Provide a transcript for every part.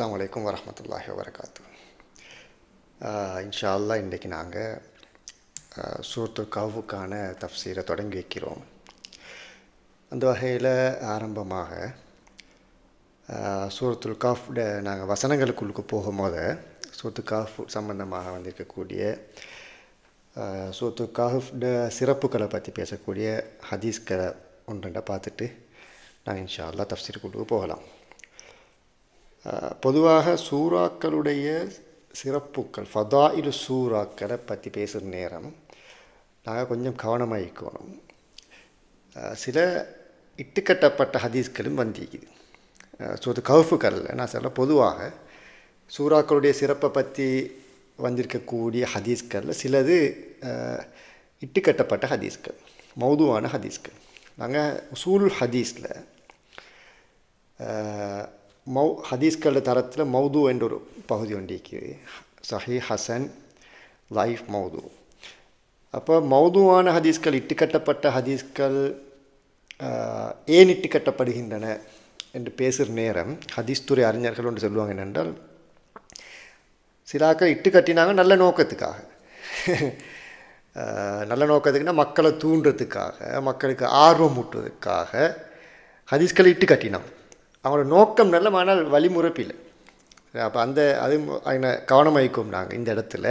அஸ்லாம் வலைக்கம் வரமத்துல்லாஹி வரகாத்து இன்ஷா அல்லா இன்றைக்கி நாங்கள் சூரத்து கவுக்கான தப்சீரை தொடங்கி வைக்கிறோம். அந்த வகையில் ஆரம்பமாக சூரத்துல் காஃப்ட நாங்கள் வசனங்களுக்குள்ளுக்கு போகும்போது சூரத்து காஃப் சம்பந்தமாக வந்திருக்கக்கூடிய சூரத்து காஃப்ட சிறப்புகளை பற்றி பேசக்கூடிய ஹதீஸ்களை ஒன்றை பார்த்துட்டு நாங்கள் இன்ஷா அல்லாஹ் தஃப்சீருக்குள்ளுக்கு போகலாம். பொதுவாக சூறாக்களுடைய சிறப்புக்கள் ஃபதா இரு சூறாக்களை பற்றி பேசுகிற நேரம் நாங்கள் கொஞ்சம் கவனமாக இருக்கணும் சில இட்டுக்கட்டப்பட்ட ஹதீஸ்களும் வந்திருக்குது. ஸோ அது கவுஃபுகளில் நான் சொல்ல பொதுவாக சூறாக்களுடைய சிறப்பை பற்றி வந்திருக்கக்கூடிய ஹதீஸ்களில் சிலது இட்டுக்கட்டப்பட்ட ஹதீஸ்கள் மௌதுவான ஹதீஸ்கள். நாங்கள் உசூல் ஹதீஸில் மௌ ஹதீஸ்களோட தரத்தில் மௌது என்ற ஒரு பகுதி ஒன்றிக்கு சஹி ஹசன் லைஃப் மௌது அப்போ மௌதுவான ஹதீஸ்கள் இட்டுக்கட்டப்பட்ட ஹதீஸ்கள் ஏன் இட்டுக்கட்டப்படுகின்றன என்று பேசுகிற நேரம் ஹதீஸ் துறை அறிஞர்கள் ஒன்று சொல்லுவாங்க என்னென்றால் சிலாக்கள் இட்டு கட்டினாங்க நல்ல நோக்கத்துக்காக நல்ல நோக்கத்துக்குன்னா மக்களை தூண்டுறதுக்காக மக்களுக்கு ஆர்வம் ஊட்டுறதுக்காக ஹதீஸ்களை இட்டு கட்டினான் அவங்களோட நோக்கம் நல்ல ஆனால் வழிமுறைப்பில்லை. அப்போ அந்த அது அதில் கவனமாயிக்கும் நாங்கள் இந்த இடத்துல.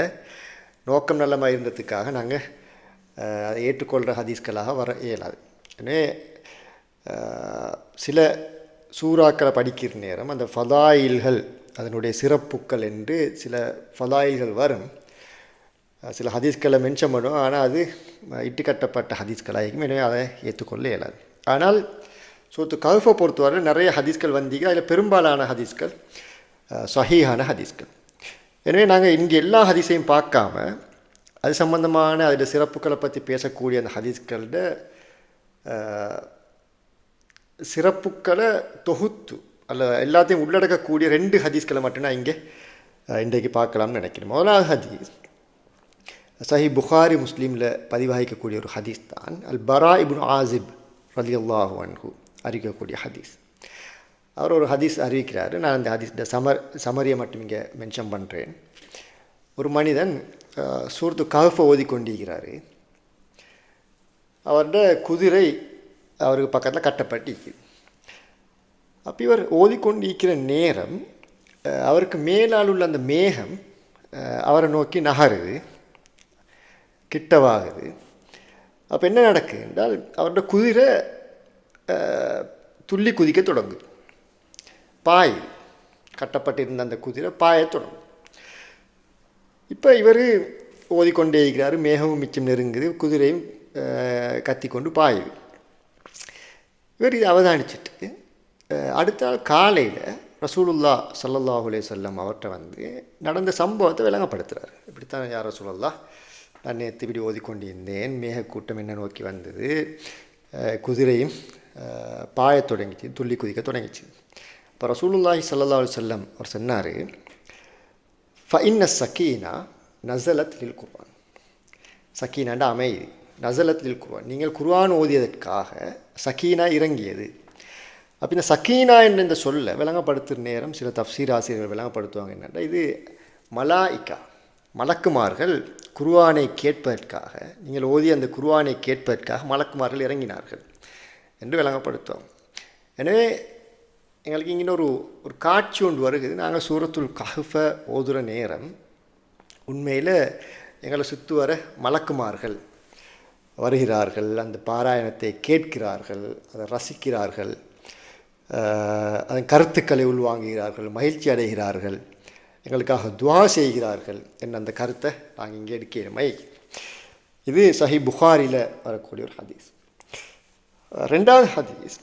நோக்கம் நல்லமாக இருந்ததுக்காக நாங்கள் அதை ஏற்றுக்கொள்கிற ஹதீஸ்களாக வர இயலாது. எனவே சில சூறாக்களை படிக்கிற நேரம் அந்த ஃபதாயில்கள் அதனுடைய சிறப்புக்கள் என்று சில ஃபதாயில்கள் வரும். சில ஹதீஸ்களை மென்ஷன் பண்ணுவோம் ஆனால் அது இட்டுக்கட்டப்பட்ட ஹதீஸ்களாகும் எனவே அதை ஏற்றுக்கொள்ள இயலாது. ஆனால் ஸோ கவுஃபை பொறுத்தவரை நிறைய ஹதீஸ்கள் வந்தீங்க அதில் பெரும்பாலான ஹதீஸ்கள் சஹீஹான ஹதீஸ்கள். எனவே நாங்கள் இங்கே எல்லா ஹதீஸையும் பார்க்காம அது சம்பந்தமான அதில் சிறப்புகளை பற்றி பேசக்கூடிய அந்த ஹதீஸ்களோட சிறப்புக்களை தொகுத்து அல்ல எல்லாத்தையும் உள்ளடக்கக்கூடிய ரெண்டு ஹதீஸ்களை மட்டும்தான் இங்கே இன்றைக்கு பார்க்கலாம்னு நினைக்கிறேன். முதலாவது ஹதீஸ் சஹி புகாரி முஸ்லீமில் பதிவாகிக்கக்கூடிய ஒரு ஹதீஸ் தான். அல் பரா இபுன் ஆசிப் ரலி அல்லாஹு அன்ஹூ. அறிவிக்கக்கூடிய ஹதீஸ். அவர் ஒரு ஹதீஸ் அறிவிக்கிறார். நான் அந்த ஹதீஸ் சமர் சமரியை மட்டும் இங்கே மென்ஷன் பண்ணுறேன் ஒரு மனிதன் சூரத்து ஓதி ஓதிக்கொண்டிருக்கிறார். அவரோட குதிரை அவருக்கு பக்கத்தில் கட்டப்பட்டு அப்போ இவர் ஓதிக்கொண்டிருக்கிற நேரம் அவருக்கு மேலால் உள்ள அந்த மேகம் அவரை நோக்கி நகருது. கிட்டவாகுது. அப்போ என்ன நடக்குது என்றால் அவரோட குதிரை துள்ளி குதிக்க தொடங்குது பாய் கட்டப்பட்டிருந்த அந்த குதிரை பாய தொடங்கும் இப்போ இவர் ஓதிக்கொண்டே இருக்கிறார் மேகமும் மிச்சம் நெருங்குது குதிரையும் கத்தி கொண்டு பாயுது. இவர் இதை அவதானிச்சிட்டு அடுத்த நாள் காலையில் ரசூலுல்லா சல்லல்லாஹுலே செல்லம் அவர்கிட்ட வந்து நடந்த சம்பவத்தை விளங்கப்படுத்துகிறார் இப்படித்தான் யார் ரசூலுல்லா நான் நேற்று இப்படி ஓதிக்கொண்டிருந்தேன் மேகக்கூட்டம் என்ன நோக்கி வந்தது? குதிரையும் பாய தொடங்கிச்சு துள்ளி குதிக்க தொடங்கிச்சு இப்போ ரசூலுல்லாஹி சல்லா செல்லம் அவர் சொன்னார் ஃபைன்ன சக்கீனா நசலத் லில் குர்வான் சக்கீனாண்ட அமைதி நசலத் லில் குர்வான் நீங்கள் குர்வான் ஓதியதற்காக சக்கீனா இறங்கியது அப்போ இந்த சக்கீனா என்ற இந்த சொல்ல விளங்கப்படுத்துகிற நேரம் சில தப்சீர் ஆசிரியர்கள் விளங்கப்படுத்துவாங்க என்னென்னா இது மலாய்க்கா மலக்குமார்கள் குருவானை கேட்பதற்காக நீங்கள் ஓதி அந்த குருவானை கேட்பதற்காக மலக்குமார்கள் இறங்கினார்கள் என்று விளங்கப்படுத்தோம். எனவே எங்களுக்கு இங்கே ஒரு ஒரு காட்சி ஒன்று வருகிறது. நாங்கள் சூரத்துள் கஹஃபை ஓதுகிற நேரம் உண்மையில் எங்களை சுற்று வர மலக்குமார்கள் வருகிறார்கள் அந்த பாராயணத்தை கேட்கிறார்கள் அதை ரசிக்கிறார்கள் அதன் கருத்துக்களை உள்வாங்குகிறார்கள் மகிழ்ச்சி அடைகிறார்கள் எங்களுக்காக துவா செய்கிறார்கள் என் அந்த கருத்தை நாங்கள் இங்கே எடுக்கிறமை. இது சஹி புகாரில் வரக்கூடிய ஒரு ஹதீஸ். ரெண்டாவது ஹதீஸ்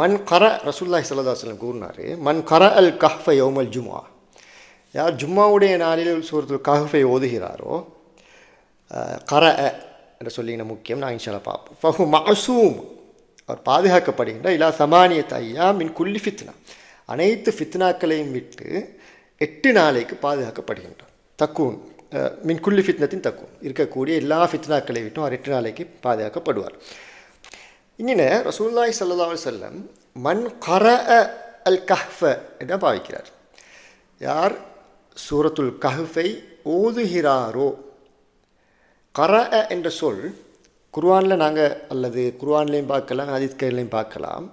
மண் கர ரசூல்லாய் சல்லாஹலம் கூறினார் மண் கர அல் கஹ்ஃபை யோமல் ஜுமா யார் ஜும்மாவுடைய நாளில் சூரத்து கஹ்ஃபை ஓதுகிறாரோ கர என்று சொல்லின முக்கியம் நான் இன்ஷால பார்ப்போம். ஃபஹு மசூம் அவர் பாதுகாக்கப்படுகின்ற இல்லா சமானியத் ஐயா மின் குல்லி ஃபித்னா. அனைத்து ஃபித்னாக்களையும் விட்டு எட்டு நாளைக்கு பாதுகாக்கப்படுகின்றார். தக்கூன் மின் குல்லி ஃபித்னத்தின் தக்கும் இருக்கக்கூடிய எல்லா ஃபித்னாக்களை விட்டும் அவர் எட்டு நாளைக்கு பாதுகாக்கப்படுவார். இங்கே ரசூல்லாய் சல்லா செல்லம் மண் கர அல் கஹ்ஃப என்று பாவிக்கிறார் யார் சூரத்துல் கஹ்ஃபை ஓதுகிறாரோ கர என்ற சொல் குர்வானில் நாங்கள் அல்லது குர்வான்லேயும் பார்க்கலாம் ஹதீஸ்களையும் பார்க்கலாம்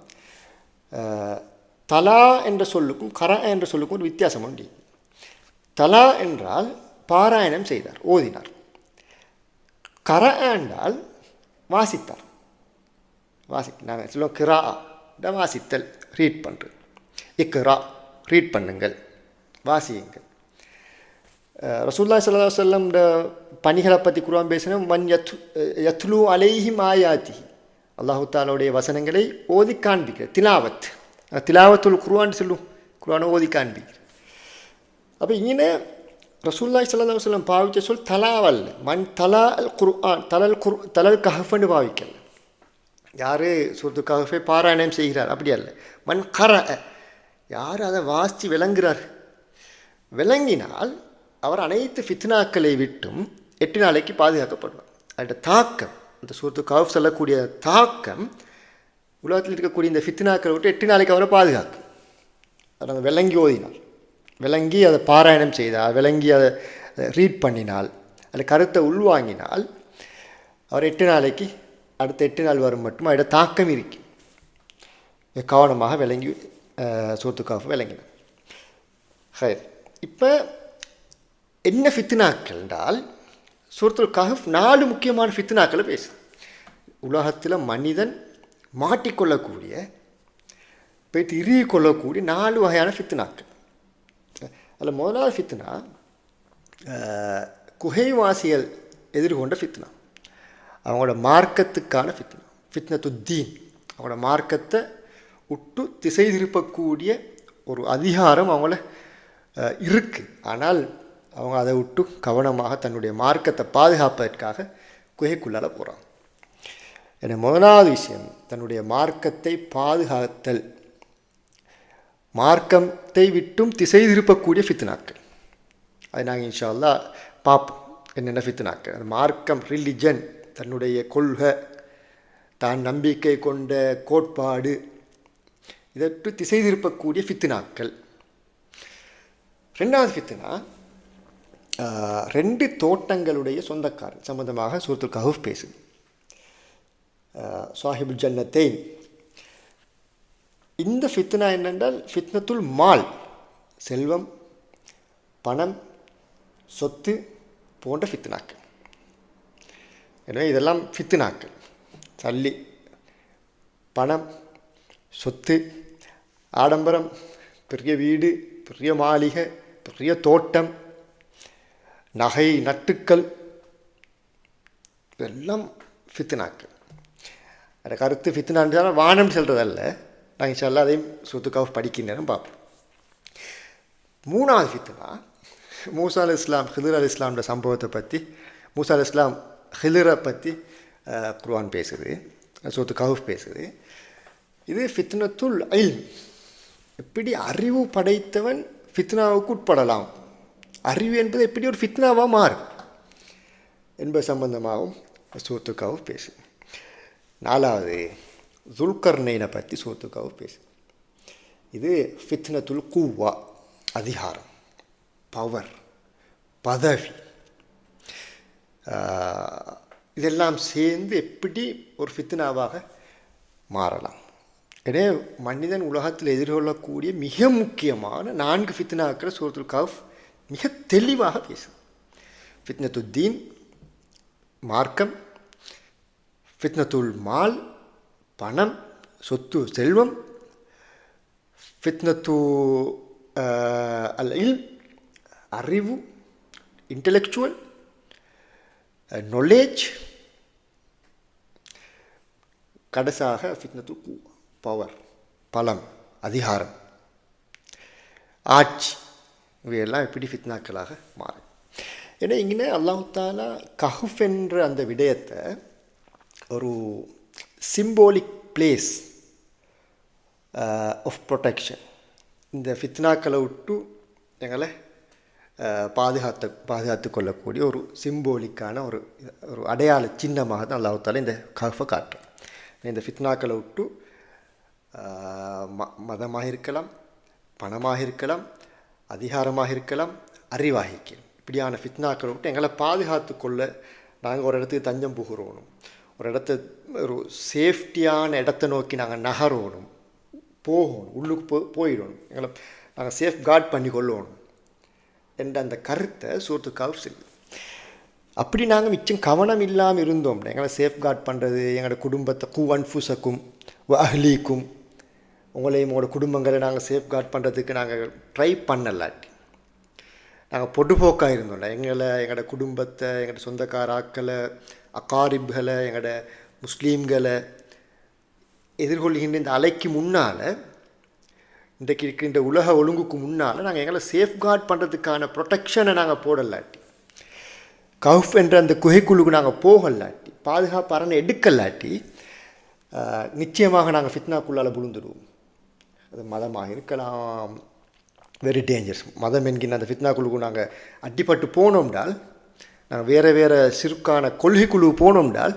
தலா என்ற சொல்லுக்கும் கர என்ற சொல்லுக்கும் ஒரு வித்தியாசம் உண்டு தலா என்றால் பாராயணம் செய்தார் ஓதினார் கர என்றால் வாசித்தார் வாசி நாங்கள் சொல்லுவோம் கிரா வாசித்தல் ரீட் பண்ணுறது இக்ரா ரீட் பண்ணுங்கள் வாசியுங்கள். ரசூல்லா சல்லா சொல்லம் பணிகளை பற்றி குருவான் பேசினோம் மண் யத் யத்லு அலைஹிம் ஆயாத்தி அல்லாஹு தாலாவுடைய வசனங்களை ஓதி காண்பிக்கிற திலாவத். அஹ் திலாவத்துல் குர்ஆன் சொல்லும் குர்ஆனை ஓதி காண்பிக்கிற அப்போ இங்கே ரசூல்லாய் சல்லா சொல்லம் பாவிச்ச சொல் தலாவல்ல மண் தலா அல் குர்ஆன் தலல் குர் தலல் கஹஃபன்னு பாவிக்கல யார்? சுருத்து பாராயணம் செய்கிறார். அப்படி அல்ல. மண் கர யார் அதை வாசித்து விளங்குகிறார் விளங்கினால் அவர் அனைத்து ஃபித்னாக்களை விட்டும் எட்டு நாளைக்கு பாதுகாக்கப்படுவார். அதோட தாக்கம் அந்த சூரத்து கவுஃப் சொல்லக்கூடிய தாக்கம் உலகத்தில் இருக்கக்கூடிய இந்த ஃபித்னாக்களை விட்டு எட்டு நாளைக்கு அவரை பாதுகாக்கும். அதை நம்ம விளங்கி ஓதினார் விளங்கி அதை பாராயணம் செய்தால் விளங்கி அதை ரீட் பண்ணினால் அதில் கருத்தை உள்வாங்கினால் அவர் எட்டு நாளைக்கு அடுத்த எட்டு நாள் வரும் மட்டும்? அதோட தாக்கம் இருக்கு. கவனமாக விளங்கி சூத்துக்காக விளங்கினார் ஹயர் இப்போ என்ன ஃபித்னாக்கள் என்றால் சூரத்துல் கஹஃப் நாலு முக்கியமான ஃபித்னாக்களை பேசு உலகத்தில் மனிதன் மாட்டிக்கொள்ளக்கூடிய போயிட்டு இறுகி கொள்ளக்கூடிய நாலு வகையான ஃபித்னாக்கள். அதில் முதலாவது ஃபித்னா குகைவாசிகள் எதிர்கொண்ட ஃபித்னா. அவங்களோட மார்க்கத்துக்கான ஃபித்னா ஃபித்னத்து தீன் அவங்களோட மார்க்கத்தை விட்டு திசை திருப்பக்கூடிய ஒரு அதிகாரம் அவங்கள இருக்குது ஆனால் அவங்க அதை விட்டு கவனமாக தன்னுடைய மார்க்கத்தை பாதுகாப்பதற்காக குகைக்குள்ளால் போகிறாங்க என முதலாவது விஷயம் தன்னுடைய மார்க்கத்தை பாதுகாத்தல். மார்க்கத்தை விட்டும் திசை திருப்பக்கூடிய ஃபித்னாக்கள் அது நாங்கள் இன்ஷா அல்லாஹ் பார்ப்போம் என்னென்ன ஃபித்னாக்கள் அது மார்க்கம் ரிலிஜன் தன்னுடைய கொள்கை தான் நம்பிக்கை கொண்ட கோட்பாடு இதற்கு திசை திருப்பக்கூடிய ஃபித்னாக்கள். ரெண்டாவது ஃபித்னா ரெண்டு தோட்டங்களுடைய சொந்தக்காரன் சம்பந்தமாக சூரத்துல் கஹூஃப் பேசுது. சாஹிபுல் ஜன்னத்தேன். இந்த ஃபித்னா என்னென்றால் ஃபித்னத்துல் மால் செல்வம் பணம் சொத்து போன்ற ஃபித்னாக்கள். எனவே இதெல்லாம் ஃபித்னாக்கள். சல்லி பணம் சொத்து ஆடம்பரம் பெரிய வீடு பெரிய மாளிகை பெரிய தோட்டம் நகை நட்டுக்கள் இதெல்லாம் ஃபித்னாக்கள். அந்த கருத்து ஃபித்னான்னு வானம் சொல்கிறதல்ல நாங்கள் சொல்ல அதையும் சுத்துக்காக படிக்கின்றன பார்ப்போம். மூணாவது ஃபித்னா மூசா அல் இஸ்லாம் ஹிதர் அல் இஸ்லாம்ன்ற சம்பவத்தை பற்றி மூசா அல் இஸ்லாம் ஹிலரை பற்றி குர்வான் பேசுது சோத்து கவுஃப் பேசுது. இது ஃபித்னத்துல் ஐல் எப்படி அறிவு படைத்தவன் ஃபித்னாவுக்கு உட்படலாம்? அறிவு என்பது எப்படி ஒரு ஃபித்னாவாக மாறும்? என்பது சம்பந்தமாகவும் சோத்துக்காவும் பேசு பேசுது. நாலாவது துல்கர்ணைனை பற்றி சோத்துக்காவும் பேசு இது ஃபித்னத்துல் கூவா அதிகாரம் பவர் பதவி. இதெல்லாம் சேர்ந்து எப்படி ஒரு ஃபித்னாவாக மாறலாம்? எனவே மனிதன் உலகத்தில் எதிர்கொள்ளக்கூடிய மிக முக்கியமான நான்கு ஃபித்னாக்களை சூரத்துல் கஃப் மிக தெளிவாக பேசும். ஃபித்னத்துத்தீன் மார்க்கம் ஃபித்னத்துல் மால் பணம் சொத்து செல்வம் ஃபித்னத்து அல் இல் அறிவு இன்டலெக்சுவல் knowledge கடைசாக ஃபித்னத்து கூ பவர் பலம் அதிகாரம் ஆட்சி இவையெல்லாம் எப்படி ஃபித்னாக்களாக மாறும். ஏன்னா இங்கே அல்லாஹாலா கஹுஃப் என்ற அந்த விடயத்தை ஒரு சிம்போலிக் பிளேஸ் ஆஃப் ப்ரொடெக்ஷன் இந்த ஃபித்னாக்களை விட்டு எங்களை பாதுகாத்த பாதுகாத்து கொள்ளக்கூடிய ஒரு சிம்போலிக்கான ஒரு ஒரு அடையாள சின்னமாக தான் அல்லாஹால இந்த கஃபை காட்டும். இந்த ஃபித்னாக்களை விட்டு ம மதமாக இருக்கலாம் பணமாக இருக்கலாம் அதிகாரமாக இருக்கலாம் அறிவாக இருக்கலாம் இப்படியான ஃபித்னாக்களை விட்டு எங்களை பாதுகாத்து கொள்ள நாங்கள் ஒரு இடத்துக்கு தஞ்சம் புகுறோணும். ஒரு இடத்த ஒரு சேஃப்டியான இடத்த நோக்கி நாங்கள் நகரணும். போகணும். உள்ளுக்கு போ போயிடணும். எங்களை நாங்கள் சேஃப் கார்ட் பண்ணி கொள்ளணும். என்ற அந்த கருத்தை சூரத்துக்காக செல்லுது அப்படி நாங்கள் மிச்சம் கவனம் இல்லாமல் இருந்தோம். எங்களை சேஃப் கார்ட் பண்ணுறது எங்களோட குடும்பத்தை கூ அன்ஃபுசக்கும் அஹ்லீக்கும் உங்களையும் உங்களோட குடும்பங்களை நாங்கள் சேஃப் கார்ட் பண்ணுறதுக்கு நாங்கள் ட்ரை பண்ணலாட்டி. நாங்கள் பொடுபோக்காக இருந்தோம்ல. எங்களை எங்களோட குடும்பத்தை எங்களோட சொந்தக்கார ஆக்களை அக்காரிப்களை எங்களோட முஸ்லீம்களை எதிர்கொள்கின்ற இந்த அலைக்கு முன்னால் இன்றைக்கு இருக்கின்ற உலக ஒழுங்குக்கு முன்னால் நாங்கள் எங்களை சேஃப்கார்ட் பண்ணுறதுக்கான ப்ரொடெக்ஷனை நாங்கள் போடலாட்டி. கவுஃப் என்ற அந்த குகைக்குழுக்கு நாங்கள் போகலாட்டி. பாதுகாப்பு அரணை எடுக்கலாட்டி நிச்சயமாக நாங்கள் ஃபித்னாக்குள்ளால் விழுந்துடுவோம். அது மதமாக இருக்கலாம். வெரி டேஞ்சர்ஸ் மதம் என்கின்ற அந்த ஃபித்னாக்குழுக்கு நாங்கள் அடிப்பட்டு போனோம்னால் நாங்கள் வேறு வேறு சிறுக்கான கொள்கைக்குழு போனோம்னால்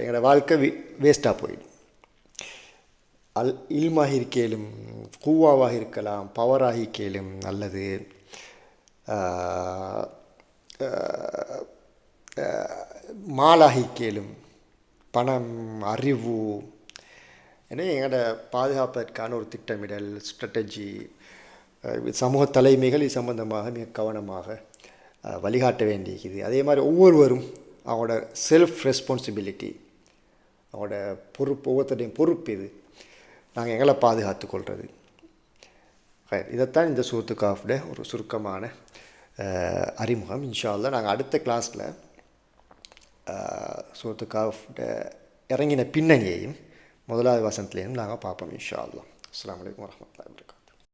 எங்களோட வாழ்க்கை வேஸ்ட்டாக போயிடும். அல் இல்மாக இருக்கேலும் கூவாவாக இருக்கலாம் பவராகி கேளும் அல்லது மாலாகி கேளும் பணம் அறிவு எனவே எங்களோட பாதுகாப்பதற்கான ஒரு திட்டமிடல் ஸ்ட்ராட்டஜி சமூக தலைமைகள் இது சம்பந்தமாக மிக கவனமாக வழிகாட்ட வேண்டியிருக்குது. அதே மாதிரி ஒவ்வொருவரும் அவங்களோட செல்ஃப் ரெஸ்பான்சிபிலிட்டி அவங்களோட பொறுப்பு ஒவ்வொருத்தருடையும் பொறுப்பு இது. நாங்கள் எங்களை பாதுகாத்து கொள்வது இதைத்தான் இந்த சூத்து ஒரு சுருக்கமான அறிமுகம். இன்ஷால்ல நாங்கள் அடுத்த கிளாஸில் சூத்து இறங்கின பின்னணியையும் முதலாவது வசனத்துலேயும் நாங்கள் பார்ப்போம் இன்ஷா அல்லாஹ் அஸ்லாம் வலைக்கம் வரமத்துல